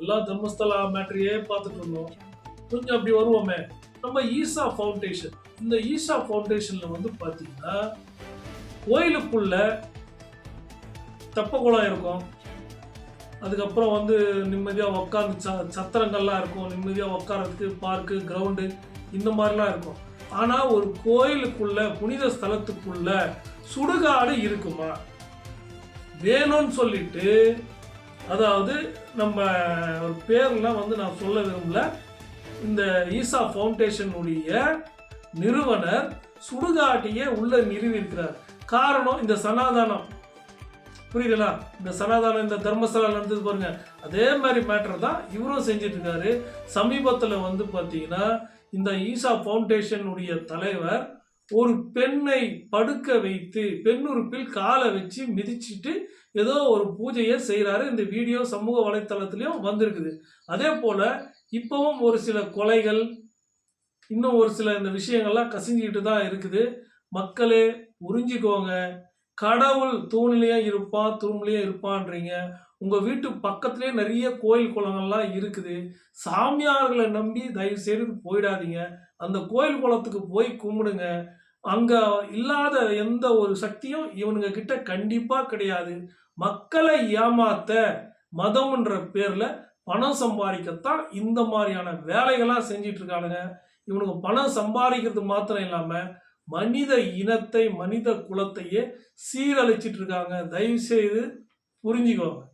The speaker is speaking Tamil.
எல்லா தர்மஸ்தலா மேட்ரியே பார்த்துட்டு இருந்தோம். கொஞ்சம் அப்படி வருவோமே. நம்ம ஈசா ஃபவுண்டேஷன் இந்த ஈசா ஃபவுண்டேஷன்ல வந்து பார்த்தீங்கன்னா கோயிலுக்குள்ள தெப்பக்குளம் இருக்கும். அதுக்கப்புறம் வந்து நிம்மதியாக உட்காந்து ச சத்திரங்கள்லாம் இருக்கும். நிம்மதியாக உட்காரத்துக்கு பார்க்கு கிரவுண்டு இந்த மாதிரிலாம் இருக்கும். ஆனால் ஒரு கோயிலுக்குள்ள புனித ஸ்தலத்துக்குள்ள சுடுகாடு இருக்குமா? வேணும்னு சொல்லிட்டு அதாவது நம்ம ஒரு பேர்லாம் வந்து நான் சொல்ல விரும்பல. இந்த ஈசா ஃபவுண்டேஷனுடைய நிறுவனர் சுடுகாட்டியே உள்ள நிறுவி இருக்கிறார் காரணம் இந்த சனாதானம். புரியுதுங்களா? இந்த சனாதானம் இந்த தர்மஸ்தலம் நடந்தது பாருங்க. அதே மாதிரி மேட்டர் தான் இவரும் செஞ்சுட்டு இருக்காரு சமீபத்தில் வந்து பார்த்தீங்கன்னா இந்த ஈசா ஃபவுண்டேஷனுடைய தலைவர் ஒரு பெண்ணை படுக்க வைத்து பெண்ணுறுப்பில் காலை வச்சு மிதிச்சிட்டு ஏதோ ஒரு பூஜையை செய்கிறாரு இந்த வீடியோ சமூக வலைத்தளத்துலேயும் வந்திருக்குது. அதே போல் இப்போவும் ஒரு சில கொலைகள் இன்னும் ஒரு சில இந்த விஷயங்கள்லாம் கசிஞ்சிக்கிட்டு தான் இருக்குது. மக்களே உறிஞ்சிக்கோங்க கடவுள் தூணிலேயே இருப்பான் தூண்லேயே இருப்பான்றீங்க. உங்கள் வீட்டு பக்கத்துலேயே நிறைய கோயில் குளங்கள்லாம் இருக்குது. சாமியார்களை நம்பி தயவு செய்து போயிடாதீங்க. அந்த கோயில் குளத்துக்கு போய் கும்பிடுங்க. அங்கே இல்லாத எந்த ஒரு சக்தியும் இவனுங்க கிட்ட கண்டிப்பாக கிடையாது. மக்களை ஏமாத்த மதம்ன்ற பேரில் பணம் சம்பாதிக்கத்தான் இந்த மாதிரியான வேலைகளாக செஞ்சிட்ருக்கானுங்க இவனுக்கு இவனுங்க பணம் சம்பாதிக்கிறது மாத்திரம் இல்லாமல் மனித இனத்தை மனித குலத்தையே சீரழிச்சிட்டு இருக்காங்க தயவு செய்து புரிஞ்சுக்கோங்க